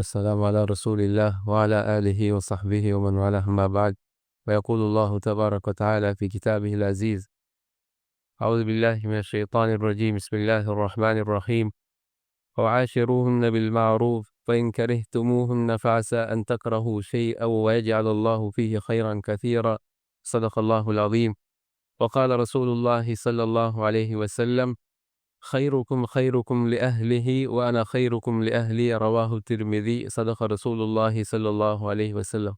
السلام على رسول الله وعلى آله وصحبه ومن والاه أما بعد. ويقول الله تبارك وتعالى في كتابه العزيز أعوذ بالله من الشيطان الرجيم بسم الله الرحمن الرحيم. وعاشروهن بالمعروف فإن كرهتموهن فعسى أن تكرهوا شيئا ويجعل الله فيه خيرا كثيرا. صدق الله العظيم. وقال رسول الله صلى الله عليه وسلم خيركم خيركم لأهله وأنا خيركم لأهلي رواه الترمذي صدق رسول الله صلى الله عليه وسلم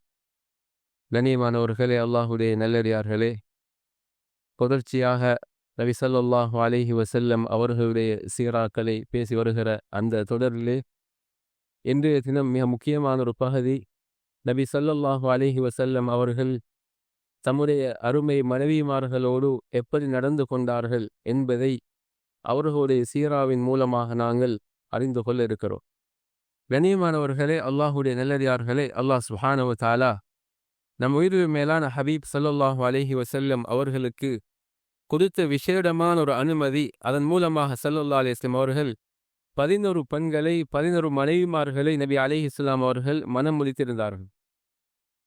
கண்ணியமானவர்களே அல்லாஹுடைய நல்லடியார்களே தொடர்ச்சியாக நபி சல்லாஹு அலஹி வசல்லம் அவர்களுடைய சீராக்களை பேசி வருகிற அந்த தொடரிலே இன்றைய தினம் மிக முக்கியமான ஒரு பகுதி நபி சல்லல்லாஹு அலஹி வசல்லம் அவர்கள் தம்முடைய அருமை மனைவிமார்களோடு எப்படி நடந்து கொண்டார்கள் என்பதை அவர்களுடைய சீராவின் மூலமாக நாங்கள் அறிந்து கொள்ள இருக்கிறோம். கணியமானவர்களே அல்லாஹுடைய நல்லடியார்களே அல்லாஹ் சுஹானவ தாலா நம் உயிர் மேலான ஹபீப் சல்லாஹூ அலஹி வசல்லம் அவர்களுக்கு கொடுத்த விசேடமான ஒரு அனுமதி. அதன் மூலமாக சல்லல்லா அலிஸ்லாம் அவர்கள் பதினொரு பெண்களை பதினொரு மனைவிமார்களை நபி அலஹி இஸ்லாம் அவர்கள் மனம் முடித்திருந்தார்கள்.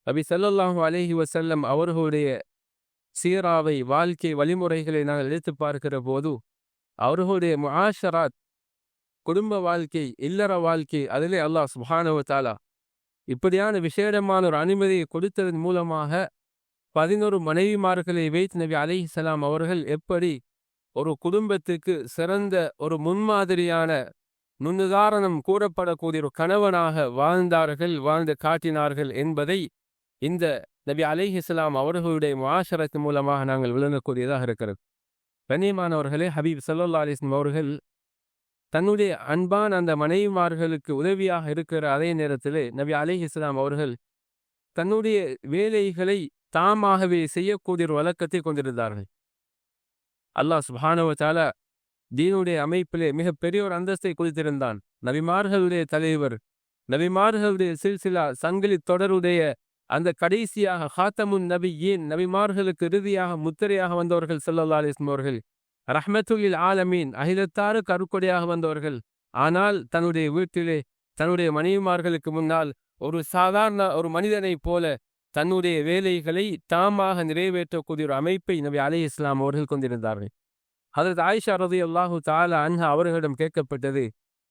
நபி சல்லாஹூ அலஹி வசல்லம் அவர்களுடைய சீராவை வாழ்க்கை வழிமுறைகளை நாங்கள் எடுத்து பார்க்கிற போது அவர்களுடைய முஷராத் குடும்ப வாழ்க்கை இல்லற வாழ்க்கை அதிலே அல்லாஹ் சுஹானவ இப்படியான விசேடமான ஒரு அனுமதியை கொடுத்ததன் மூலமாக பதினோரு மனைவிமார்களை வைத்து நபி அலிஹலாம் அவர்கள் எப்படி ஒரு குடும்பத்துக்கு சிறந்த ஒரு முன்மாதிரியான நுண்ணுதாரணம் கூறப்படக்கூடிய ஒரு கணவனாக வாழ்ந்தார்கள் வாழ்ந்து காட்டினார்கள் என்பதை இந்த நபி அலிஹிஸ்லாம் அவர்களுடைய மாஷரத்தின் மூலமாக நாங்கள் விளங்கக்கூடியதாக இருக்கிறது. கண்ணியமானவர்களே ஹபீப் சல்லா அலிஸ்லம் அவர்கள் தன்னுடைய அன்பான் அந்த மனைவிமார்களுக்கு உதவியாக இருக்கிற அதே நேரத்தில் நபி அலி இஸ்லாம் அவர்கள் தன்னுடைய வேலைகளை தாமாகவே செய்யக்கூடிய ஒரு வழக்கத்தை கொண்டிருந்தார்கள். அல்லாஹ் சுபானவத்தால தீனுடைய அமைப்பிலே மிகப்பெரிய ஒரு அந்தஸ்தை குறித்திருந்தான் நபிமார்களுடைய தலைவர் நபிமார்களுடைய சில்சிலா சங்கிலி தொடருடைய அந்த கடைசியாக ஹாத்தமுன் நபி ஏன் நபிமார்களுக்கு இறுதியாக முத்திரையாக வந்தவர்கள் செல்லல்லா அலிஸ்லம் அவர்கள் ரஹ்மத்துல் ஆலமீன் அகிலத்தாறு கருக்கொடையாக வந்தவர்கள். ஆனால் தன்னுடைய வீட்டிலே தன்னுடைய மனைவிமார்களுக்கு முன்னால் ஒரு சாதாரண ஒரு மனிதனைப் போல தன்னுடைய வேலைகளை தாமாக நிறைவேற்றக்கூடிய ஒரு அமைப்பை நபி அலி இஸ்லாம் அவர்கள் கொண்டிருந்தார்கள். அதற்கு ஆயிஷா ரதி அல்லாஹு தாலா அன்ஹா அவர்களிடம் கேட்கப்பட்டது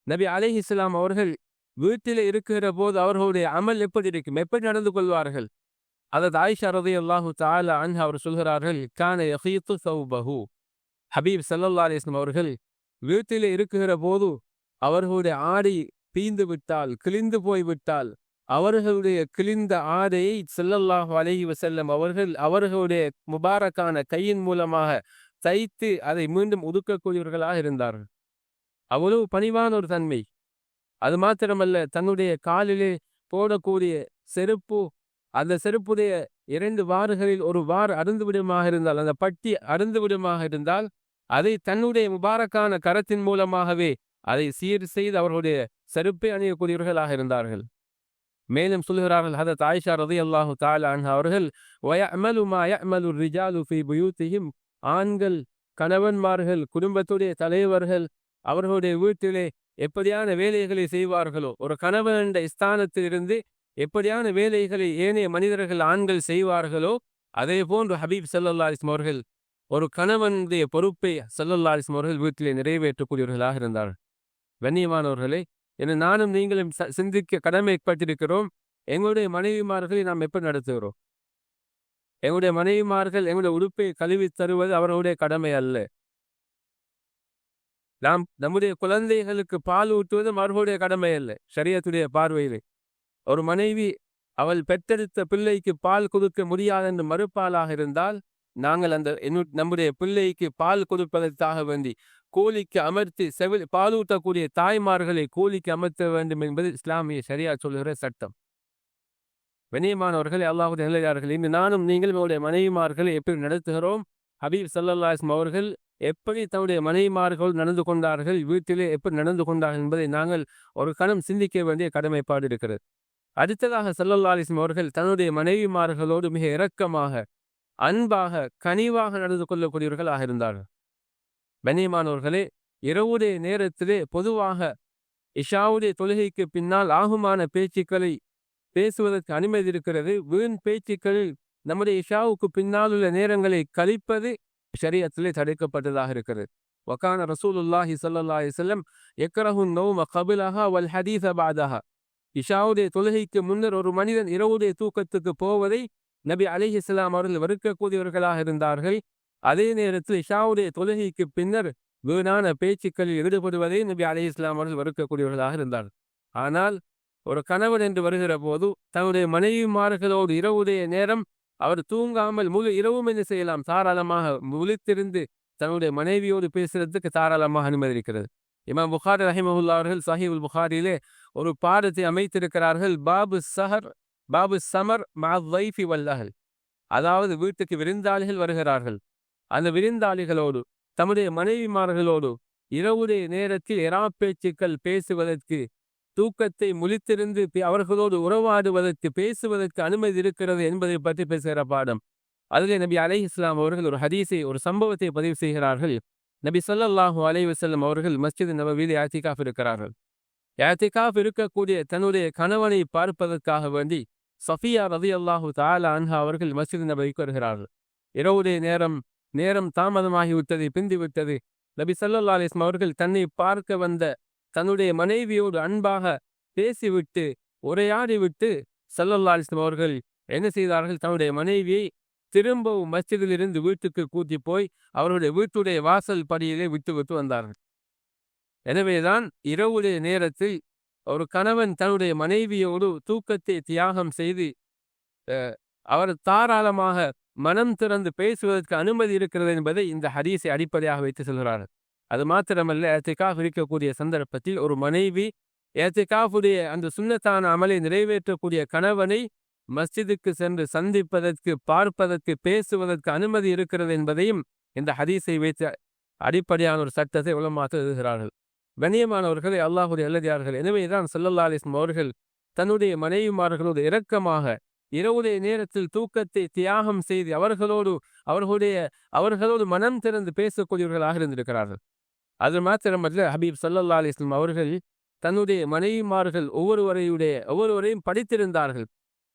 நபி அலி இஸ்லாம் அவர்கள் வீட்டில் இருக்கிற போது அவர்களுடைய அமல் எப்படி இருக்கும்? எப்படி நடந்து கொள்வார்கள்? அதது ஆயிஷா ரதி அல்லாஹு தாலா அன் அவர் சொல்கிறார்கள் கான யஹீத்து சௌபஹு. ஹபீப் சல்லல்லா அலிஸ்லம் அவர்கள் வீட்டில் இருக்கிற போது அவர்களுடைய ஆடை பீந்து விட்டால் கிழிந்து போய்விட்டால் அவர்களுடைய கிழிந்த ஆடையை செல்லல்லாஹு அலஹி வசல்லம் அவர்கள் அவர்களுடைய முபாரக்கான கையின் மூலமாக தைத்து அதை மீண்டும் ஒதுக்கக்கூடியவர்களாக இருந்தார்கள். அவ்வளவு பணிவான ஒரு தன்மை. அது மாத்திரமல்ல தன்னுடைய காலிலே போடக்கூடிய செருப்பு அந்த செருப்புடைய இரண்டு வாறுகளில் ஒரு வார் அருந்துவிடுமாக இருந்தால் அந்த பட்டி அருந்து விடுமாக இருந்தால் அதை தன்னுடைய முபாரக்கான கரத்தின் மூலமாகவே அதை சீர் செய்து அவர்களுடைய செருப்பை அணியக்கூடியவர்களாக இருந்தார்கள். மேலும் சொல்கிறார்கள் ஹதத் ஆயிஷா ரதி அல்லாஹு தாலான் அவர்கள் புயூத்தியும் ஆண்கள் கணவன்மார்கள் குடும்பத்துடைய தலைவர்கள் அவர்களுடைய வீட்டிலே எப்படியான வேலைகளை செய்வார்களோ ஒரு கணவன் என்ற ஸ்தானத்திலிருந்து எப்படியான வேலைகளை ஏனைய மனிதர்கள் ஆண்கள் செய்வார்களோ அதே போன்று ஹபீப் சல்லல்லா அவர்கள் ஒரு கணவனுடைய பொறுப்பை சல்லல்லாஸ்ம் அவர்கள் வீட்டிலே நிறைவேற்றக்கூடியவர்களாக இருந்தார்கள். கண்ணியமானவர்களே என நானும் நீங்களும் சிந்திக்க கடமைப்பட்டிருக்கிறோம். எங்களுடைய மனைவிமார்களை நாம் எப்படி நடத்துகிறோம்? எங்களுடைய மனைவிமார்கள் எங்களுடைய உடுப்பை கழுவி தருவது அவர்களுடைய கடமை அல்ல. நாம் நம்முடைய குழந்தைகளுக்கு பால் ஊட்டுவது மறுபடிய கடமை அல்ல சரியத்துடைய பார்வையிலே. ஒரு மனைவி அவள் பெற்றெடுத்த பிள்ளைக்கு பால் கொடுக்க முடியாது என்று மறுப்பாலாக இருந்தால் நாங்கள் அந்த நம்முடைய பிள்ளைக்கு பால் கொடுப்பதற்காக வேண்டி கூலிக்கு அமர்த்தி செவில் பாலூட்டக்கூடிய தாய்மார்களை கூலிக்கு அமர்த்த வேண்டும் என்பது இஸ்லாமிய சரியா சொல்லுகிற சட்டம். வினயமானவர்கள் அல்லாஹுடைய நிலையார்கள் இன்று நானும் நீங்களும் உங்களுடைய மனைவிமார்களை எப்படி நடத்துகிறோம்? ஹபீப் சல்லாஸ்ம் அவர்கள் எப்படி தன்னுடைய மனைவிமார்கள் நடந்து கொண்டார்கள் வீட்டிலே எப்படி நடந்து கொண்டார்கள் என்பதை நாங்கள் ஒரு கணம் சிந்திக்க வேண்டிய கடமைப்பாடு இருக்கிறது. அடுத்ததாக சல்லல்லாலிஸ்லம் அவர்கள் தன்னுடைய மனைவிமார்களோடு மிக இரக்கமாக அன்பாக கனிவாக நடந்து கொள்ளக்கூடியவர்களாக இருந்தார்கள். கண்ணியமானவர்களே இரவுடைய நேரத்திலே பொதுவாக இஷாவுடைய தொழுகைக்கு பின்னால் ஆகுமான பேச்சுக்களை பேசுவதற்கு அனுமதி இருக்கிறது. வீண் பேச்சுக்களில் நம்முடைய இஷாவுக்கு பின்னால் உள்ள நேரங்களை கழிப்பது ஷரியத்திலே தடுக்கப்பட்டதாக இருக்கிறது. வக்கான ரசூலுல்லாஹி சல்லாஹி செல்லம் எக்கரஹுன் நோம கபிலஹா வல் ஹதீஸ பாதஹா இஷாவுடைய தொழுகைக்கு முன்னர் ஒரு மனிதன் இரவுடைய தூக்கத்துக்கு போவதை நபி அலிஹி இஸ்லாம் அவர்கள் வெறுக்கக்கூடியவர்களாக இருந்தார்கள். அதே நேரத்தில் இஷாவுடைய தொழுகைக்கு பின்னர் வீணான பேச்சுக்களில் ஈடுபடுவதை நபி அலி இஸ்லாம் அவர்கள் வெறுக்கக்கூடியவர்களாக இருந்தார்கள். ஆனால் ஒரு கணவன் என்று வருகிற போது தன்னுடைய மனைவிமார்களோடு இரவுடைய நேரம் அவர் தூங்காமல் முழு இரவும் என்ன செய்யலாம்? தாராளமாக முழித்திருந்து தன்னுடைய மனைவியோடு பேசுறதுக்கு தாராளமாக அனுமதிக்கிறது. இமாம் புகாரி ரஹிமஹுல்லா அவர்கள் சஹீபுல் புகாரிலே ஒரு பாடத்தை அமைத்திருக்கிறார்கள். பாபு சஹர் பாபு சமர் மா வைஃபி வல்லஹல் அதாவது வீட்டுக்கு விருந்தாளிகள் வருகிறார்கள். அந்த விருந்தாளிகளோடு தம்முடைய மனைவிமார்களோடு இரவுடைய நேரத்தில் எரா பேச்சுக்கள் பேசுவதற்கு தூக்கத்தை முழித்திருந்து அவர்களோடு உறவாடுவதற்கு பேசுவதற்கு அனுமதி இருக்கிறது என்பதை பற்றி பேசுகிற பாடம். அதிலே நபி அலை இஸ்லாம் அவர்கள் ஒரு ஹதீஸை ஒரு சம்பவத்தை பதிவு செய்கிறார்கள். நபி சொல்லல்லாஹு அலை வசல்லம் அவர்கள் மஸ்ஜித் நபவியில் யாத்திகாஃப் இருக்கிறார்கள். யாத்திகாஃப் இருக்கக்கூடிய தன்னுடைய கணவனை பார்ப்பதற்காக வேண்டி சஃபியா ரதி அல்லாஹு தாலா அன்ஹா அவர்கள் மஸ்ஜித் நபவிக்கு வருகிறார்கள். இரவுடைய நேரம் நேரம் தாமதமாகிவிட்டது பிந்திவிட்டது. நபி சல்லா அலிஸ்லாம் அவர்கள் தன்னை பார்க்க வந்த தன்னுடைய மனைவியோடு அன்பாக பேசிவிட்டு உரையாடிவிட்டு சல்லல்லா அவர்கள் என்ன செய்தார்கள்? தன்னுடைய மனைவியை திரும்பவும் மஸ்ஜிதிலிருந்து வீட்டுக்கு கூட்டி போய் அவருடைய வீட்டுடைய வாசல் படியிலே விட்டு விட்டு வந்தார்கள். எனவேதான் இரவுடைய நேரத்தில் ஒரு கணவன் தன்னுடைய மனைவியோடு தூக்கத்தை தியாகம் செய்து அவர் தாராளமாக மனம் திறந்து பேசுவதற்கு அனுமதி இருக்கிறது என்பதை இந்த ஹதீஸை அடிப்படையாக வைத்து சொல்கிறார்கள். அது மாத்திரமல்ல ஏத்திகாஃப் இருக்கக்கூடிய சந்தர்ப்பத்தில் ஒரு மனைவி ஏத்திகாஃபுடைய அந்த சுண்ணத்தான அமலை நிறைவேற்றக்கூடிய கணவனை மஸ்ஜிதுக்கு சென்று சந்திப்பதற்கு பார்ப்பதற்கு பேசுவதற்கு அனுமதி இருக்கிறது என்பதையும் இந்த ஹதீஸை வைத்து அடிப்படையான ஒரு சட்டத்தை உலமாக்க எழுதுகிறார்கள். கணியமானவர்களை அல்லாஹுடைய எழுதியார்கள் எனவேதான் சல்லல்லா அலிஸ்லம் அவர்கள் தன்னுடைய மனைவிமார்களோடு இரக்கமாக இரவுடைய நேரத்தில் தூக்கத்தை தியாகம் செய்து அவர்களோடு அவர்களுடைய அவர்களோடு மனம் திறந்து பேசக்கூடியவர்களாக இருந்திருக்கிறார்கள். அது மாத்திரமல்ல ஹபீப் சல்லல்லா அலிஸ்லாம் அவர்கள் தன்னுடைய மனைவிமார்கள் ஒவ்வொருவரையுடைய ஒவ்வொருவரையும் படித்திருந்தார்கள்.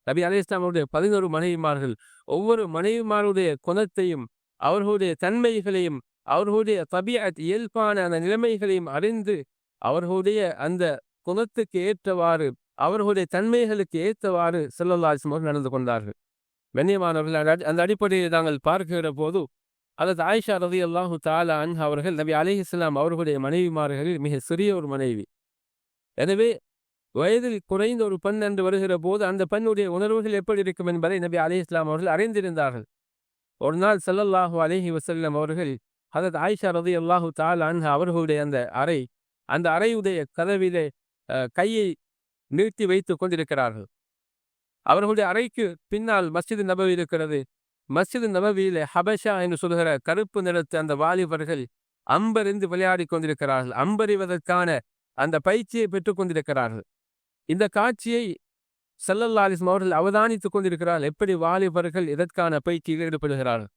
நபி அலி இஸ்லாமுடைய பதினோரு மனைவிமார்கள் ஒவ்வொரு மனைவிமாருடைய குணத்தையும் அவர்களுடைய தன்மைகளையும் அவர்களுடைய தபியத் இயல்பான அந்த நிலைமைகளையும் அறிந்து அவர்களுடைய அந்த குணத்துக்கு ஏற்றவாறு அவர்களுடைய தன்மைகளுக்கு ஏற்றவாறு செல்லல்லாஸ்மோர் நடந்து கொண்டார்கள். கண்ணியமானவர்கள் அந்த அடிப்படையில் நாங்கள் பார்க்கிற போது அல்லது ஆயிஷா ரதி அல்லாஹு தாலா அன் அவர்கள் நபி அலி இஸ்லாம் அவர்களுடைய மனைவிமார்களில் மிக சிறிய ஒரு மனைவி. எனவே வயதில் குறைந்த ஒரு பெண் என்று வருகிற போது அந்த பெண்ணுடைய உணர்வுகள் எப்படி இருக்கும் என்பதை நபி அலி இஸ்லாம் அவர்கள் அறிந்திருந்தார்கள். ஒரு நாள் சல்லல்லாஹு அலிஹி வசல்லம் அவர்கள் அதத் ஆயிஷா ரதி அல்லாஹு தால் அன்ஹா அவர்களுடைய அந்த அறை அந்த அறையுடைய கதவிலே கையை நிறுத்தி வைத்து கொண்டிருக்கிறார்கள். அவர்களுடைய அறைக்கு பின்னால் மஸ்ஜித் நபவி இருக்கிறது. மஸ்ஜித் நபவியிலே ஹபஷா என்று சொல்கிற கருப்பு நிறத்து அந்த வாலிபர்கள் அம்பறிந்து விளையாடி கொண்டிருக்கிறார்கள். அம்பறிவதற்கான அந்த பயிற்சியை பெற்றுக் கொண்டிருக்கிறார்கள். இந்த காட்சியை செல்லல்லாலிஸ்ம் அவர்கள் அவதானித்துக் கொண்டிருக்கிறார்கள். எப்படி வாலிபர்கள் இதற்கான பயிற்சியில் ஈடுபடுகிறார்கள்?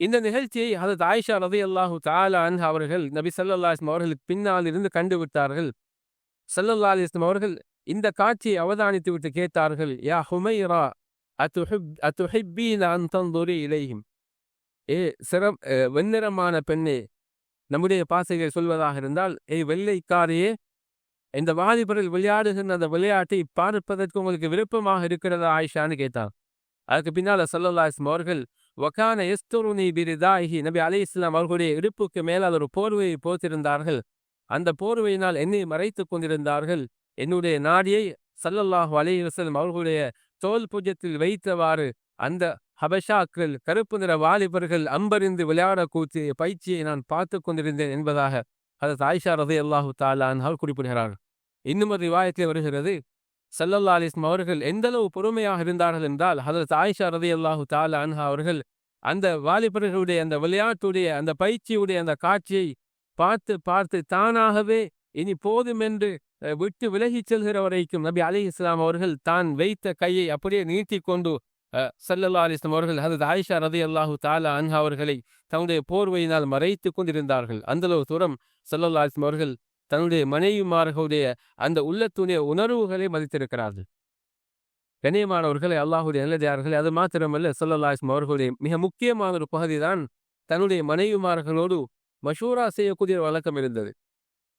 இந்த நிகழ்ச்சியை அதது ஆயிஷா ரதி அல்லாஹூ தாலான் அவர்கள் நபி சல்லாஸ்லம் அவர்களுக்கு பின்னால் இருந்து கண்டுவிட்டார்கள். சல்லல்லா அலிஸ்லம் அவர்கள் இந்த காட்சியை அவதானித்து விட்டு கேட்டார்கள் யா ஹுமைரா அத்துஹிப் அத்துஹிப்பீன அந்தந்துரி இலையும் ஏ சிறம் வெண்ணிறமான பெண்ணே. நம்முடைய பாசைகள் சொல்வதாக இருந்தால் ஏ வெள்ளைக்காரையே இந்த வாலிபரில் விளையாடுகின்ற அந்த விளையாட்டை பார்ப்பதற்கு உங்களுக்கு விருப்பமாக இருக்கிறதா? ஆயிஷான்னு கேட்டான். அதுக்கு பின்னால் சல்லல்லாஸ்லம் அவர்கள் வக்கான எஸ்துருனி பிரிதாஹி நபி அலி இஸ்லாம் அவர்களுடைய இடுப்புக்கு மேலால் ஒரு போர்வையை போத்திருந்தார்கள் அந்த போர்வையினால் என்னை மறைத்து கொண்டிருந்தார்கள். என்னுடைய நாடியை சல்லல்லாஹு அலி வசலம் அவர்களுடைய தோல் புஜத்தில் வைத்தவாறு அந்த ஹபஷாக்கள் கருப்பு நிற வாலிபர்கள் அம்பறிந்து விளையாடக்கூடிய பயிற்சியை நான் பார்த்து கொண்டிருந்தேன் என்பதாக அது தாய்ஷா ரதை அல்லாஹு தாலான் குறிப்பிடுகிறார். இன்னும் ஒரு ரிவாயத்தில் வருகிறது சல்லல்லா அலிஸ்ம் அவர்கள் எந்தளவு பொறுமையாக இருந்தார்கள் என்றால் ஹதரத் தாய்ஷா ரதி அல்லாஹு தாலா அன்ஹா அவர்கள் அந்த வாலிபர்களுடைய அந்த விளையாட்டுடைய அந்த பயிற்சியுடைய அந்த காட்சியை பார்த்து பார்த்து தானாகவே இனி போதும் என்று விட்டு விலகிச் செல்கிற வரைக்கும் நபி அலி இஸ்லாம் அவர்கள் தான் வைத்த கையை அப்படியே நீட்டி கொண்டு சல்லல்லா அலிஸ்லாம் அவர்கள் அது ஆயிஷா ரதி அல்லாஹு தாலா அன்ஹா அவர்களை தன்னுடைய போர்வையினால் மறைத்து கொண்டிருந்தார்கள். அந்தளவு தூரம் சல்லல்லா அலிஸ்லாம் அவர்கள் தன்னுடைய மனைவிமார்களுடைய அந்த உள்ளத்துடைய உணர்வுகளை மதித்திருக்கிறார்கள். கண்ணியமானவர்களை அல்லாஹுடைய நல்லதார்களே அது மாத்திரமல்ல சொல்லல்லாஸ்ம் அவர்களுடைய மிக முக்கியமான ஒரு பகுதி தான் தன்னுடைய மனைவிமார்களோடு மஷூரா செய்யக்கூடிய வழக்கம் இருந்தது.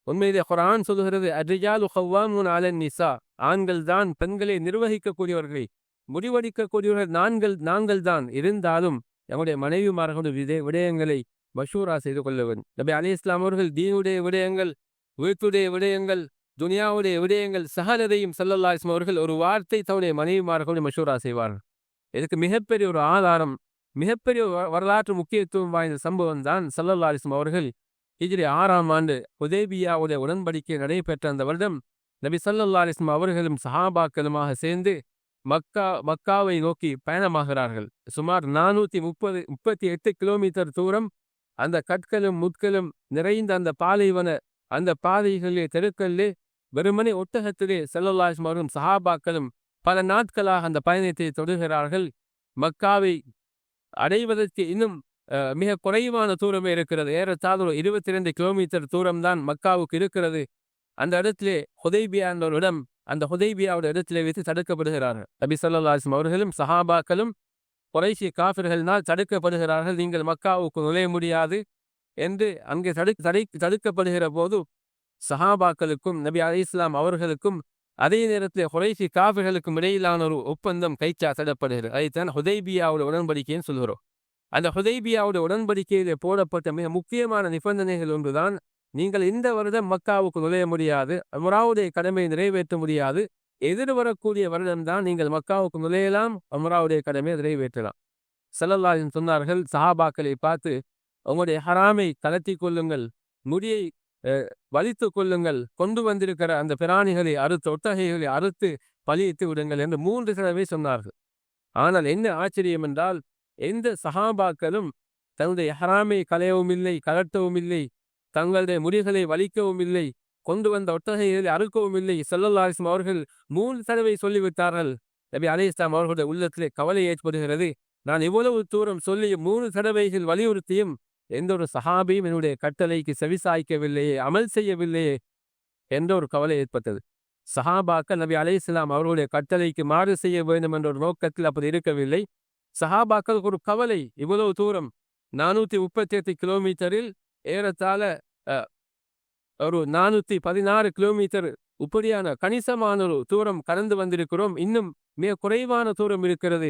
உண்மையிலே குரான் சொல்லுகிறது அரிஜாலு ஹவ்வாமுன் அலன் நிசா. ஆண்கள் தான் பெண்களை நிர்வகிக்கக்கூடியவர்களை முடிவடிக்கக்கூடியவர்கள் நான்கள் நாங்கள் தான் இருந்தாலும் நம்முடைய மனைவிமார்களுடைய விதை விடயங்களை மஷூரா செய்து கொள்ளவன் நபி அலி இஸ்லாம் அவர்கள் தீனுடைய விடயங்கள் வீட்டுடைய விடயங்கள் துனியாவுடைய விடயங்கள் சகலதையும் சல்லல்லா இஸ்லாம் அவர்கள் ஒரு வார்த்தை தன்னுடைய மனைவிமார்களுடைய மஷூரா செய்வார்கள் இதுக்கு மிகப்பெரிய ஒரு ஆதாரம் மிகப்பெரிய வரலாற்று முக்கியத்துவம் வாய்ந்த சம்பவம் தான் சல்லல்லா இஸ்லாம் அவர்கள் இஜிரி ஆறாம் ஆண்டு உதேபியாவுடைய உடன்படிக்கை நடைபெற்ற அந்த வருடம் நபி சல்லல்லா அலிஸ்லாம் அவர்களும் சஹாபாக்களுமாக சேர்ந்து மக்கா மக்காவை நோக்கி பயணமாகிறார்கள். சுமார் நானூத்தி முப்பது முப்பத்தி எட்டு கிலோமீட்டர் தூரம் அந்த கற்களும் முட்களும் நிறைந்த அந்த பாலைவன அந்த பாதைகளிலே தெருக்களிலே வெறுமனே ஒட்டகத்திலே செல்லல்லாஸ்மரும் சஹாபாக்களும் பல நாட்களாக அந்த பயணத்தை தொடுகிறார்கள். மக்காவை அடைவதற்கு இன்னும் மிக குறைவான தூரமே இருக்கிறது. ஏறத்தாழ ஒரு இருபத்தி ரெண்டு கிலோமீட்டர் தூரம் தான் மக்காவுக்கு இருக்கிறது. அந்த இடத்திலே ஹுதைபியா என்ற ஒரு இடம் அந்த ஹுதைபியாவோட இடத்திலே வைத்து தடுக்கப்படுகிறார்கள். நபி சொல்லாஸ்லம் அவர்களும் சஹாபாக்களும் குறைசி காஃபிர்கள்னால் தடுக்கப்படுகிறார்கள். நீங்கள் மக்காவுக்கு நுழைய முடியாது என்று அங்கே தடு தடை தடுக்கப்படுகிற போது சஹாபாக்களுக்கும் நபி அலி இஸ்லாம் அவர்களுக்கும் அதே நேரத்தில் குறைசி காஃபிர்களுக்கும் இடையிலான ஒரு ஒப்பந்தம் கைச்சாத்திடப்படுகிறது. அதைத்தான் ஹுதைபியாவோட உடன்படிக்கைன்னு சொல்கிறோம் அந்த ஹுதைபியாவோட உடன்படிக்கையிலே போடப்பட்ட மிக முக்கியமான நிபந்தனைகள் ஒன்றுதான். நீங்கள் இந்த வருடம் மக்காவுக்கு நுழைய முடியாது அமராவுடைய கடமையை நிறைவேற்ற முடியாது. எதிர்வரக்கூடிய வருடம்தான் நீங்கள் மக்காவுக்கு நுழையலாம் அமராவுடைய கடமையை நிறைவேற்றலாம். செல்லல்லாஜன் சொன்னார்கள் சஹாபாக்களை பார்த்து உங்களுடைய ஹராமை கலத்தி கொள்ளுங்கள் முடியை வலித்து கொள்ளுங்கள் கொண்டு வந்திருக்கிற அந்த பிராணிகளை அறுத்து ஒட்டகைகளை அறுத்து பழித்து விடுங்கள் என்று மூன்று தடவை சொன்னார்கள். ஆனால் என்ன ஆச்சரியம் என்றால் எந்த சஹாபாக்களும் தன்னுடைய ஹராமை களையவும் இல்லை கலட்டவும் இல்லை தங்களுடைய முடிகளை வலிக்கவும் இல்லை கொண்டு வந்த ஒட்டகைகளை அறுக்கவும் இல்லை செல்லல்லாஸ்லாம் அவர்கள் மூன்று தடவை சொல்லிவிட்டார்கள். நபி அலி இஸ்லாம் அவர்களுடைய உள்ளத்திலே கவலை ஏற்படுகிறது. நான் இவ்வளவு தூரம் சொல்லி மூணு தடவைகள் வலியுறுத்தியும் எந்த ஒரு சஹாபியும் என்னுடைய கட்டளைக்கு செவிசாய்க்கவில்லையே அமல் செய்யவில்லையே என்ற ஒரு கவலை ஏற்பட்டது. சஹாபாக்கள் நபி அலை இஸ்லாம் அவர்களுடைய கட்டளைக்கு மாறு செய்ய வேண்டும் என்ற ஒரு நோக்கத்தில் அப்படி இருக்கவில்லை. சஹாபாக்கள் ஒரு கவலை இவ்வளவு தூரம் நானூத்தி முப்பத்தி எட்டு கிலோமீட்டரில் ஏறத்தாழ ஒரு நானூத்தி பதினாறு கிலோமீட்டர் இப்படியான கணிசமான ஒரு தூரம் கடந்து வந்திருக்கிறோம். இன்னும் மிக குறைவான தூரம் இருக்கிறது.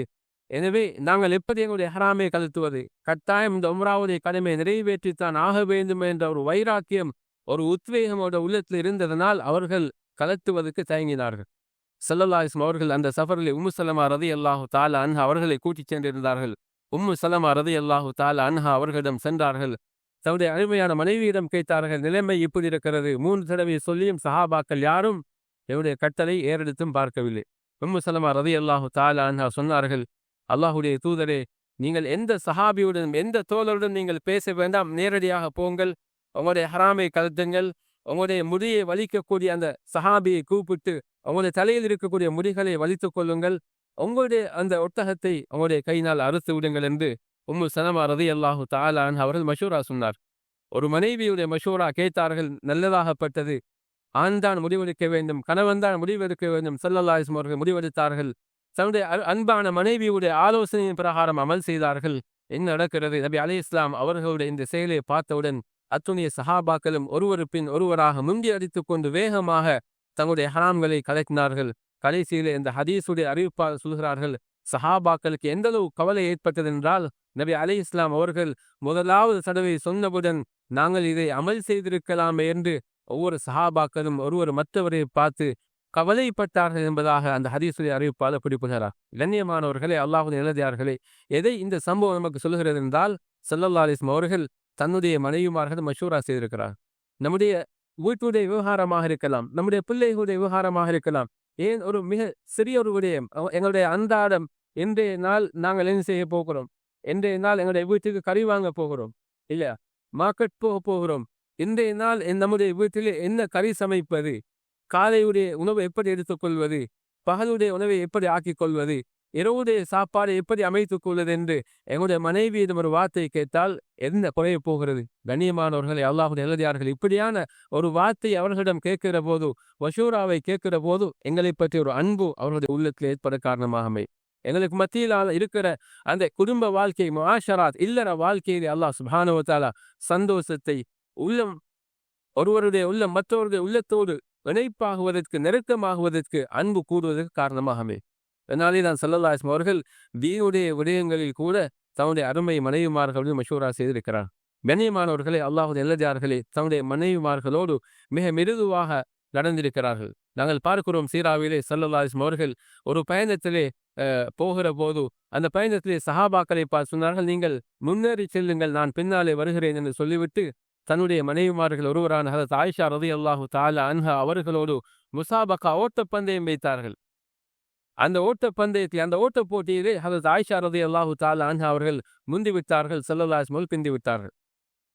எனவே நாங்கள் எப்படி எங்களுடைய ஹராமை கலத்துவது கட்டாயம் இந்த உம்ராவுடைய கடமை நிறைவேற்றித்தான் ஆக வேண்டும் என்ற ஒரு வைராக்கியம் ஒரு உத்வேகமோட உள்ளத்தில் இருந்ததனால் அவர்கள் கலத்துவதற்கு தயங்கினார்கள். சல்லல்லாஹிஸ்ம் அவர்கள் அந்த சஃபரில் உம்மு சலமா ரதி அல்லாஹு தாலா அன்ஹா அவர்களை கூட்டிச் சென்றிருந்தார்கள். உம்மு சலமா ரதி அல்லாஹு தாலா அன்ஹா அவர்களிடம் சென்றார்கள். தன்னுடைய அருமையான மனைவியிடம் கேட்டார்கள் நிலைமை இப்படி இருக்கிறது. மூன்று தடவை சொல்லியும் சஹாபாக்கள் யாரும் என்னுடைய கட்டளை ஏறெடுத்தும் பார்க்கவில்லை. உம்மு சலமா ரதி அல்லாஹு தாலா அன்ஹா சொன்னார்கள் அல்லாஹுடைய தூதரே நீங்கள் எந்த சஹாபியுடன் எந்த தோழருடன் நீங்கள் பேச வேண்டாம். நேரடியாக போங்கள். உங்களுடைய ஹராமை கருத்துங்கள் உங்களுடைய முடியை வலிக்கக்கூடிய அந்த சஹாபியை கூப்பிட்டு உங்களுடைய தலையில் இருக்கக்கூடிய முடிகளை வலித்துக் கொள்ளுங்கள். உங்களுடைய அந்த ஒட்டகத்தை உங்களுடைய கையினால் அறுத்து விடுங்கள் என்று உம்மு சனமா ரதி அல்லாஹு தாலான் அவர்கள் மஷூரா சொன்னார். ஒரு மனைவியுடைய மஷூரா கேட்டார்கள் நல்லதாகப்பட்டது. ஆண் தான் முடிவெடுக்க வேண்டும் கணவன் தான் முடிவெடுக்க வேண்டும் சல்லல்லாஹிஸ்ம் அவர்கள் முடிவெடுத்தார்கள். தன்னுடைய அன்பான மனைவியுடைய ஆலோசனையின் பிரகாரம் அமல் செய்தார்கள். என்ன நடக்கிறது? நபி அலி இஸ்லாம் அவர்களுடைய இந்த செயலை பார்த்தவுடன் அத்துணிய சஹாபாக்களும் ஒருவரு பின் ஒருவராக முந்தி அடித்துக் கொண்டு வேகமாக தங்களுடைய ஹராம்களை கலக்கினார்கள் கடைசியிலே இந்த ஹதீஸுடைய அறிவிப்பால் சொல்கிறார்கள் சஹாபாக்களுக்கு எந்தளவு கவலை ஏற்பட்டதென்றால் நபி அலி இஸ்லாம் அவர்கள் முதலாவது தடவை சொன்னவுடன் நாங்கள் இதை அமல் செய்திருக்கலாமே என்று ஒவ்வொரு சஹாபாக்களும் ஒருவர் மற்றவரை பார்த்து கவலைப்பட்டார்கள் என்பதாக அந்த ஹதீசுடைய அறிவிப்பாளர் பிடிப்புகிறார் இளநியமானவர்களே அல்லாஹு எழுதியார்களே எதை இந்த சம்பவம் நமக்கு சொல்கிறது என்றால் சல்லல்லா அலிஸ்லாம் அவர்கள் தன்னுடைய மனைவிமார்கள் மஷூரா செய்திருக்கிறார். நம்முடைய வீட்டுடைய விவகாரமாக இருக்கலாம் நம்முடைய பிள்ளைகளுடைய விவகாரமாக இருக்கலாம். ஏன் ஒரு மிக சிறிய ஒரு விடயம் எங்களுடைய அன்றாடம் இன்றைய நாள் நாங்கள் என்ன செய்ய போகிறோம்? இன்றைய நாள் எங்களுடைய வீட்டுக்கு கறி வாங்க போகிறோம் இல்லையா? மார்க்கெட் போக போகிறோம். இன்றைய நாள் நம்முடைய வீட்டில் என்ன கறி சமைப்பது? காலையுடைய உணவை எப்படி எடுத்துக்கொள்வது பகலுடைய உணவை எப்படி ஆக்கிக் கொள்வது? இரவுடைய சாப்பாடு எப்படி அமைத்துக் கொள்வது என்று எங்களுடைய மனைவியிடம் ஒரு வார்த்தை கேட்டால் என்ன குறைய போகிறது? கண்ணியமானவர்களை அல்லாஹுடைய எழுதியார்கள் இப்படியான ஒரு வார்த்தை அவர்களிடம் கேட்கிற போது வஷூராவை கேட்கிற போது எங்களை பற்றி ஒரு அன்பு அவர்களுடைய உள்ளத்தில் ஏற்பட காரணமாகவே எங்களுக்கு மத்தியில் இருக்கிற அந்த குடும்ப வாழ்க்கை மாஷராத் இல்லற வாழ்க்கையில் அல்லாஹ் சுபானுவத்தாலா சந்தோஷத்தை உள்ளம் ஒருவருடைய உள்ளம் மற்றவருடைய உள்ளத்தோடு இணைப்பாகுவதற்கு நெருக்கமாகுவதற்கு அன்பு கூறுவதற்கு காரணமாகவே அதனாலே தான் சல்லல்லாஸ்ம் அவர்கள் தீனுடைய விடயங்களில் கூட தன்னுடைய அருமை மனைவிமார்கள் மஷூரா செய்திருக்கிறார். கண்ணியமானவர்களே அல்லாஹுடைய எல்லதார்களே தன்னுடைய மனைவிமார்களோடு மிக மிருதுவாக நடந்திருக்கிறார்கள். நாங்கள் பார்க்கிறோம் சீராவிலே சல்லல்லாஸ்ம் அவர்கள் ஒரு பயணத்திலே போகிற போது அந்த பயணத்திலே சஹாபாக்களை பார்த்து சொன்னார்கள் நீங்கள் முன்னேறி செல்லுங்கள் நான் பின்னாலே வருகிறேன் என்று சொல்லிவிட்டு தன்னுடைய மனைவிமார்கள் ஒருவரான ஹதத் ஆயிஷா ரதி அல்லாஹு தாலா அன்ஹா அவர்களோடு முசாபகா ஓட்டப்பந்தயம் வைத்தார்கள். அந்த ஓட்டப்பந்தயத்தில் அந்த ஓட்ட போட்டியிலே ஹதத் ஆயிஷா ரதி அல்லாஹு தாலா அன்ஹா அவர்கள் முந்திவிட்டார்கள் செல்லல்லாஸ் முல் பிந்தி விட்டார்கள்.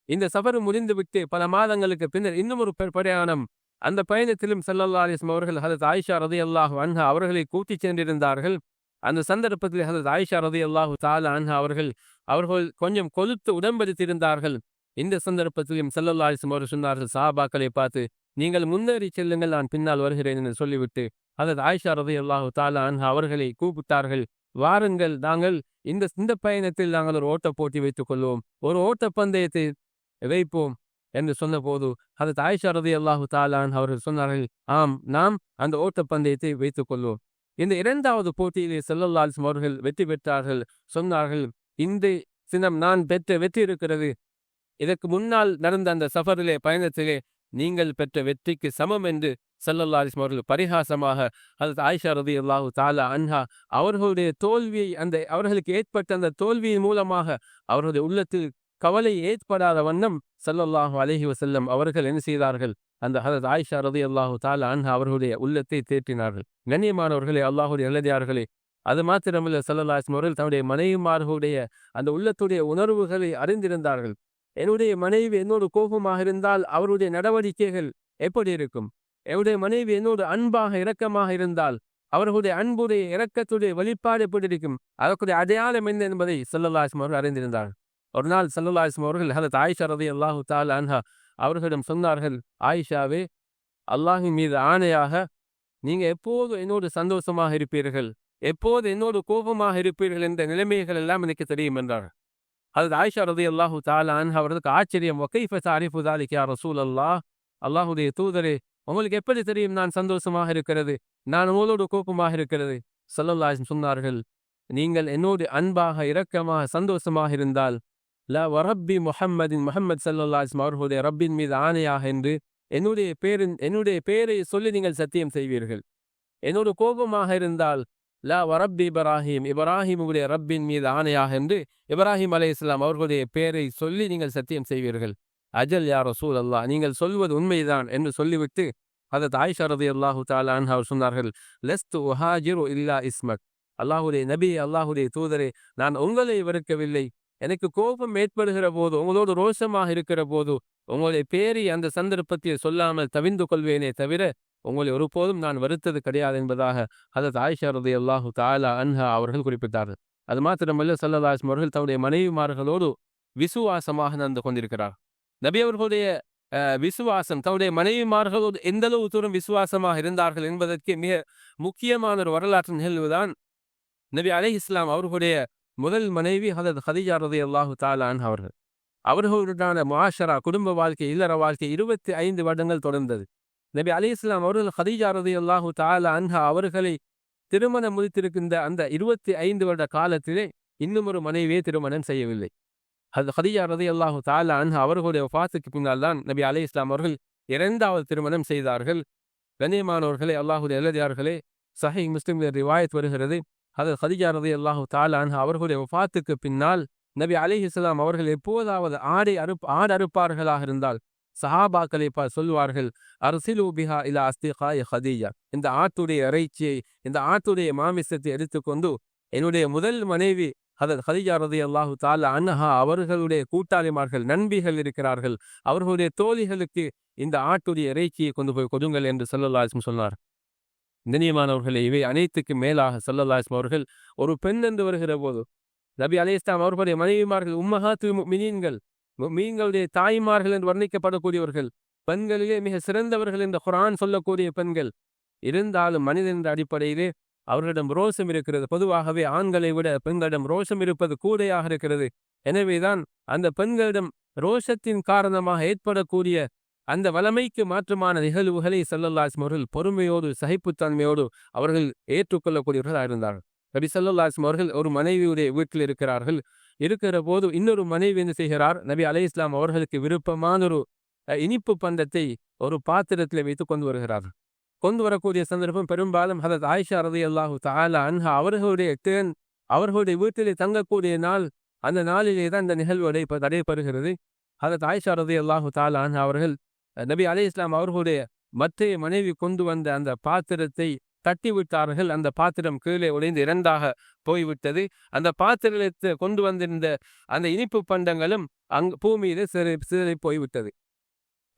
இந்த சபர் முடிந்துவிட்டு பல மாதங்களுக்கு பின்னர் இன்னும் ஒரு பிரயாணம். அந்த பயணத்திலும் செல்லல்லா அவர்கள் ஹதத் ஆயிஷா ரதி அல்லாஹு அன்ஹா அவர்களை கூட்டிச் சென்றிருந்தார்கள். அந்த சந்தர்ப்பத்தில் ஹதத் ஆயிஷா ரதி அல்லாஹு தாலா அன்ஹா அவர்கள் அவர்கள் கொஞ்சம் கொலுத்து உடம்பெடுத்திருந்தார்கள் இந்த சந்தர்ப்பத்திலும் செல்லல்லாலிசம் அவர்கள் சொன்னார்கள் சாபாக்களை பார்த்து நீங்கள் முன்னேறி செல்லுங்கள் நான் பின்னால் வருகிறேன் என்று சொல்லிவிட்டு அதது ஆயிஷா ரதி அல்லாஹு தாலான் அவர்களை கூப்பிட்டார்கள். வாருங்கள் நாங்கள் இந்த இந்த பயணத்தில் நாங்கள் ஒரு ஓட்ட போட்டி வைத்துக் கொள்வோம். ஒரு ஓட்ட பந்தயத்தை வைப்போம் என்று சொன்னபோது அது ஆயிஷா ரதி அல்லாஹு தாலான் அவர்கள் சொன்னார்கள் ஆம் நாம் அந்த ஓட்ட பந்தயத்தை வைத்துக் கொள்வோம். இந்த இரண்டாவது போட்டியிலே செல்லல்லால்ஸ் அவர்கள் வெற்றி பெற்றார்கள். சொன்னார்கள் இந்த சினம் நான் பெற்ற வெற்றி இருக்கிறது. இதற்கு முன்னால் நடந்த அந்த சஃபரிலே பயணத்திலே நீங்கள் பெற்ற வெற்றிக்கு சமம் என்று சல்லல்லாலிஸ் அவர்கள் பரிகாசமாக அது ஆயிஷா ரதி அல்லாஹு தாலா அன்ஹா அவர்களுடைய தோல்வியை அந்த அவர்களுக்கு ஏற்பட்ட அந்த தோல்வியின் மூலமாக அவர்களுடைய உள்ளத்தில் கவலை ஏற்படாத வண்ணம் சல்லல்லாஹு அலஹி வசல்லம் அவர்கள் என்ன செய்தார்கள்? அந்த ஹரத் ஆயிஷா ரதி அல்லாஹு தாலா அன்ஹா அவர்களுடைய உள்ளத்தை தேற்றினார்கள். கண்ணியமானவர்களே அல்லாஹுடைய எழுதியார்களே அது மாத்திரமல்ல சல்லல்லாஸ்ம் அவர்கள் தன்னுடைய மனைவிமார்களுடைய அந்த உள்ளத்துடைய உணர்வுகளை அறிந்திருந்தார்கள். என்னுடைய மனைவி என்னோடு கோபமாக இருந்தால் அவருடைய நடவடிக்கைகள் எப்படி இருக்கும்? என்னுடைய மனைவி என்னோடு அன்பாக இரக்கமாக இருந்தால் அவர்களுடைய அன்புடைய இரக்கத்துடைய வெளிப்பாடு எப்படி இருக்கும்? அதற்குடைய அடையாளம் என்ன என்பதை சல்லல்லாஸ்ம் அவர்கள் அறிந்திருந்தார். ஒரு நாள் சல்லுல்லாஸ்லம் அவர்கள் ஹலத் ஆயிஷா ரதி அல்லாஹு தால் அன்ஹா அவர்களிடம் சொன்னார்கள் ஆயிஷாவே அல்லாஹின் மீது ஆணையாக நீங்க எப்போது என்னோடு சந்தோஷமாக இருப்பீர்கள் எப்போது என்னோடு கோபமாக இருப்பீர்கள் என்ற நிலைமைகள் எல்லாம் எனக்கு தெரியும் என்றார். அது ஆயிஷா ரதி அல்லாஹு தாலான் அவர்களுக்கு ஆச்சரியம் ஒக்கைஃப தாரிஃபு தாலிக் ரசூல் அல்லாஹ் அல்லாஹுடைய தூதரே உங்களுக்கு எப்படி தெரியும் நான் சந்தோஷமாக இருக்கிறது? நான் உங்களோடு கோப்பமாக இருக்கிறது? சல்லல்லாஹ் சொன்னார்கள் நீங்கள் என்னோடு அன்பாக இரக்கமாக சந்தோஷமாக இருந்தால் ல வரப்பி முஹம்மதின் முஹம்மது சல்லாஸ்ம் அவர்களுடைய ரப்பின் மீது ஆணையாக என்று என்னுடைய பேரின் என்னுடைய பேரை சொல்லி நீங்கள் சத்தியம் செய்வீர்கள். என்னோட கோபமாக இருந்தால் லா வரப் இப்ராஹிம். இப்ராஹிமுடைய ரப்பின் மீது ஆணையாக என்று இப்ராஹிம் அலே இஸ்லாம் அவர்களுடைய பெயரை சொல்லி நீங்கள் சத்தியம் செய்வீர்கள். அஜல் யாரோ சூல் அல்லா நீங்கள் சொல்வது உண்மைதான் என்று சொல்லிவிட்டு அதத் ஆயிஷா ரதி அல்லாஹு தாலான் அவர் சொன்னார்கள் லெஸ்து உஹாஜிரு இல்லா இஸ்மக். அல்லாஹுடைய நபி அல்லாஹுடைய தூதரே நான் உங்களை வெறுக்கவில்லை. எனக்கு கோபம் ஏற்படுகிற போது உங்களோடு ரோஷமாக இருக்கிற போது உங்களுடைய பேரி அந்த சந்தர்ப்பத்தில் சொல்லாமல் தவிந்து கொள்வேனே தவிர உங்களை ஒருபோதும் நான் வருத்தது கிடையாது என்பதாக அதத் ஆயிஷா ரதி அல்லாஹு தாலா அன்ஹா அவர்கள் குறிப்பிட்டார்கள். அது மாத்திரமல்ல சல்லதாஸ் அவர்கள் தன்னுடைய மனைவிமார்களோடு விசுவாசமாக நடந்து கொண்டிருக்கிறார் நபி அவர்களுடைய விசுவாசம் தன்னுடைய மனைவிமார்களோடு எந்தளவு தூரம் விசுவாசமாக இருந்தார்கள் என்பதற்கு மிக முக்கியமான ஒரு வரலாற்று நிகழ்வுதான் நபி அலை இஸ்லாம் அவர்களுடைய முதல் மனைவி ஹதத் ஹதிஜா ரதி அல்லாஹு தாலான் அவர்கள். அவர்களுடனான மாஷரா குடும்ப வாழ்க்கை இல்லற வாழ்க்கை இருபத்தி ஐந்து வருடங்கள் தொடர்ந்தது. நபி அலி இஸ்லாம் அவர்கள் ஹதீஜா ரதி அல்லாஹு தாலா அன்ஹா அவர்களை திருமணம் முடித்திருக்கின்ற அந்த இருபத்தி ஐந்து வருட காலத்திலே இன்னும் ஒரு மனைவியே திருமணம் செய்யவில்லை. அது ஹதீஜா ரதி அல்லாஹு தாலா அன்ஹா அவர்களுடைய பாத்துக்கு பின்னால் தான் நபி அலி இஸ்லாம் அவர்கள் இரண்டாவது திருமணம் செய்தார்கள். கண்ணியமானவர்களே அல்லாஹுடைய எழுதியார்களே சஹி முஸ்லிம்களின் ரிவாயத் வருகிறது. அது ஹதிஜா ரதி அல்லாஹு தாலான் அவர்களுடைய வஃத்துக்கு பின்னால் நபி அலி இஸ்லாம் அவர்கள் எப்போதாவது ஆடை அறுப் ஆடு அறுப்பார்களாக இருந்தால் சஹாபாக்களை பா சொல்வார்கள் அரசிலு பிஹா இலா எ ஹதீஜா. இந்த ஆட்டுடைய இறைச்சியை இந்த ஆட்டுடைய மாமிசத்தை எடுத்துக்கொண்டு என்னுடைய முதல் மனைவி அதன் ஹதிஜா ரதி அல்லாஹு தாலா அன்னஹா அவர்களுடைய கூட்டாளிமார்கள் நண்பிகள் இருக்கிறார்கள். அவர்களுடைய தோழிகளுக்கு இந்த ஆட்டுடைய இறைச்சியை கொண்டு போய் கொடுங்கள் என்று சொல்லலாசும் சொன்னார். நினியமானவர்களே இவை அனைத்துக்கு மேலாக சொல்லலாசும் அவர்கள் ஒரு பெண் என்று வருகிற போது நபி அலி இஸ்லாம் அவர்களுடைய மனைவிமார்கள் உம்மஹாத்து மீன்கள் மீன்களுடைய தாய்மார்கள் என்று வர்ணிக்கப்படக்கூடியவர்கள் பெண்களிலே மிக சிறந்தவர்கள் என்று குரான் சொல்லக்கூடிய பெண்கள். இருந்தாலும் மனிதன் என்ற அடிப்படையிலே அவர்களிடம் ரோஷம் இருக்கிறது. பொதுவாகவே ஆண்களை விட பெண்களிடம் ரோஷம் இருப்பது கூடையாக இருக்கிறது. எனவேதான் அந்த பெண்களிடம் ரோஷத்தின் காரணமாக ஏற்படக்கூடிய அந்த வளமைக்கு மாற்றமான நிகழ்வுகளை சல்லல்லாஸ்ம் அவர்கள் பொறுமையோடு சகிப்புத்தன்மையோடு அவர்கள் ஏற்றுக்கொள்ளக்கூடியவர்களாக இருந்தார்கள் நபி சல்லாஸ்ம் அவர்கள் ஒரு மனைவியுடைய வீட்டில் இருக்கிறார்கள். இருக்கிற போது இன்னொரு மனைவி என்ன செய்கிறார்? நபி அலை இஸ்லாம் அவர்களுக்கு விருப்பமான ஒரு இனிப்பு பந்தத்தை ஒரு பாத்திரத்தில் வைத்து கொண்டு வருகிறார். கொண்டு வரக்கூடிய சந்தர்ப்பம் பெரும்பாலும் ஹதத் ஆயிஷா ரதி அல்லாஹு தாலா அன்ஹா அவர்களுடைய தேன் அவர்களுடைய வீட்டிலே தங்கக்கூடிய நாள் அந்த நாளிலே தான் இந்த நிகழ்வு நடைபெறுகிறது. ஹதத் ஆயிஷா ரதி அல்லாஹு தாலா அன்ஹா அவர்கள் நபி அலி இஸ்லாம் அவர்களுடைய மத்திய மனைவி கொண்டு வந்த அந்த பாத்திரத்தை தட்டி விட்டார்கள். அந்த பாத்திரம் கீழே உடைந்து இரண்டாக போய்விட்டது. அந்த பாத்திரத்தை கொண்டு வந்திருந்த அந்த இனிப்பு பண்டங்களும் அங் பூமியிலே சிறை சிறை போய்விட்டது.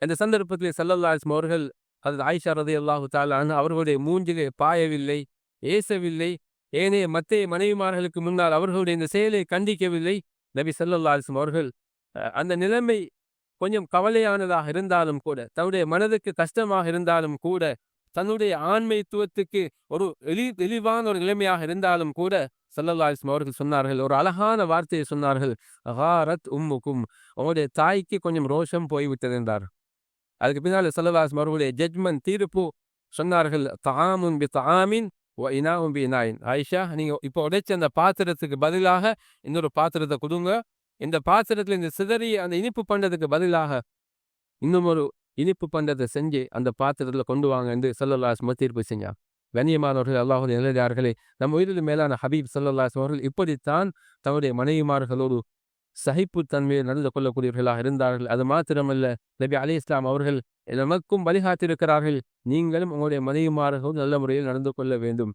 இந்த சந்தர்ப்பத்தில் சல்லல்லாஸ்ம் அவர்கள் அது ஆயிஷா ரதி அல்லாஹு தாலான் அவர்களுடைய மூஞ்சிலே பாயவில்லை ஏசவில்லை. ஏனைய மத்திய மனைவிமார்களுக்கு முன்னால் அவர்களுடைய இந்த செயலை கண்டிக்கவில்லை. நபி சல்லல்லாஸ்ம் அவர்கள் அந்த நிலைமை கொஞ்சம் கவலையானதாக இருந்தாலும் கூட தன்னுடைய மனதுக்கு கஷ்டமாக இருந்தாலும் கூட தன்னுடைய ஆண்மைத்துவத்துக்கு ஒரு எளி தெளிவான ஒரு நிலைமையாக இருந்தாலும் கூட சல்லல்லாஸ்ம் அவர்கள் சொன்னார்கள் ஒரு அழகான வார்த்தையை சொன்னார்கள் ஹாரத் உம்முக்கும். அவருடைய தாய்க்கு கொஞ்சம் ரோஷம் போய்விட்டது என்றார். அதுக்கு பின்னால் சல்லல்லாஸ்ம் அவர்களுடைய ஜட்மெண்ட் தீர்ப்பு சொன்னார்கள் தாமுன் பி தாமின் இனாவும் பி இனாயின். ஆயிஷா நீங்க இப்போ உடைச்ச அந்த பாத்திரத்துக்கு பதிலாக இன்னொரு பாத்திரத்தை கொடுங்க. இந்த பாத்திரத்தில் இந்த சிதறியை அந்த இனிப்பு பண்ணதுக்கு பதிலாக இன்னும் ஒரு இனிப்பு பண்டத்தை செஞ்சு அந்த பாத்திரத்தில் கொண்டு வாங்க என்று சல்லல்லாஸ் தீர்ப்பு செஞ்சான் கண்ணியமானவர்கள் அல்லாஹுடைய நிலையார்களே நம் உயிரில் மேலான ஹபீப் சல்லாஸ் அவர்கள் இப்படித்தான் தன்னுடைய மனைவிமார்களோடு சகிப்புத்தன்மையை நடந்து கொள்ளக்கூடியவர்களாக இருந்தார்கள். அது மாத்திரமல்ல நபி அலி இஸ்லாம் அவர்கள் நமக்கும் வழிகாத்திருக்கிறார்கள் நீங்களும் உங்களுடைய மனைவிமார்களோடு நல்ல முறையில் நடந்து கொள்ள வேண்டும்.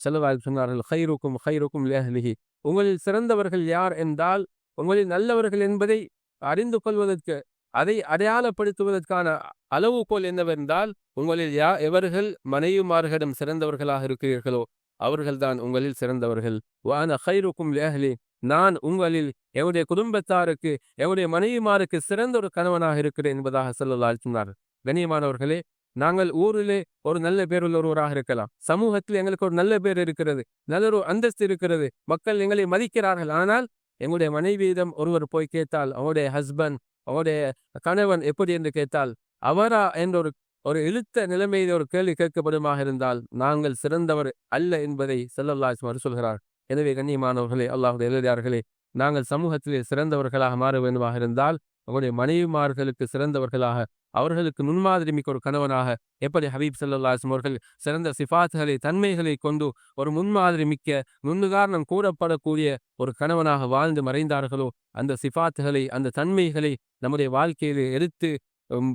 செல்லவாய் சொன்னார்கள் ஹைருக்கும் ஹைருக்கும் லேஹலிஹி உங்களில் சிறந்தவர்கள் யார் என்றால் உங்களில் நல்லவர்கள் என்பதை அறிந்து கொள்வதற்கு அதை அடையாளப்படுத்துவதற்கான அளவுகோல் என்னவென்றால் உங்களில் யா எவர்கள் மனைவிமார்களிடம் சிறந்தவர்களாக இருக்கிறீர்களோ அவர்கள்தான் உங்களில் சிறந்தவர்கள். வான ஹைருக்கும் லேஹலி நான் உங்களில் எவருடைய குடும்பத்தாருக்கு எவருடைய மனைவிமாருக்கு சிறந்த ஒரு கணவனாக இருக்கிறேன் என்பதாக சொல்லலால் சொன்னார் கண்ணியமானவர்களே நாங்கள் ஊரிலே ஒரு நல்ல பேர் உள்ளவராக இருக்கலாம். சமூகத்தில் எங்களுக்கு ஒரு நல்ல பேர் இருக்கிறது நல்ல ஒரு அந்தஸ்து இருக்கிறது. மக்கள் எங்களை மதிக்கிறார்கள். ஆனால் எங்களுடைய மனைவியிடம் ஒருவர் போய் கேட்டால் அவருடைய ஹஸ்பண்ட் அவருடைய கணவன் எப்படி என்று கேட்டால் அவரா? என்ற ஒரு ஒரு இழுத்த நிலைமையில் ஒரு கேள்வி கேட்கப்படுமாக இருந்தால் நாங்கள் சிறந்தவர் அல்ல என்பதை செல்லல்லாஸ் மறு சொல்கிறார். எனவே கண்ணியமானவர்களே அல்லாஹுடைய எழுதியார்களே நாங்கள் சமூகத்திலே சிறந்தவர்களாக மாற வேண்டுமாக இருந்தால் அவருடைய மனைவிமார்களுக்கு சிறந்தவர்களாக அவர்களுக்கு முன்மாதிரி மிக்க ஒரு கணவனாக எப்படி ஹபீப் சல்லாஸ்ம் அவர்கள் சிறந்த சிஃபாத்துகளை தன்மைகளை கொண்டு ஒரு முன்மாதிரி மிக்க நுண்ணுதாரணம் கூறப்படக்கூடிய ஒரு கணவனாக வாழ்ந்து மறைந்தார்களோ அந்த சிஃபாத்துகளை அந்த தன்மைகளை நம்முடைய வாழ்க்கையில் எடுத்து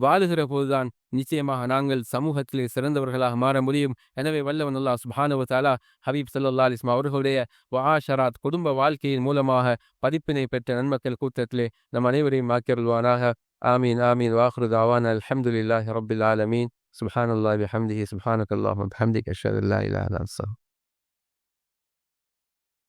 வாழுகிற போதுதான் நிச்சயமாக நாங்கள் சமூகத்திலே சிறந்தவர்களாக மாற முடியும். எனவே வல்லவன் அல்லா சுபானவ தாலா ஹபீப் சல்லா அலிஸ்மா அவர்களுடைய வாஷராத் குடும்ப வாழ்க்கையின் மூலமாக பதிப்பினை பெற்ற நன்மக்கள் கூட்டத்திலே நம் அனைவரையும் ஆக்கியருள்வானாக. ஆமீன் ஆமீன். வாஹ்ருத் அவான் அலமதுல்லாஹி ரபுல் ஆலமீன். சுபான் அல்லாஹி ஹம்திஹி சுபானக் அல்லாஹ் ஹம்திக் அஷதுல்லா இலா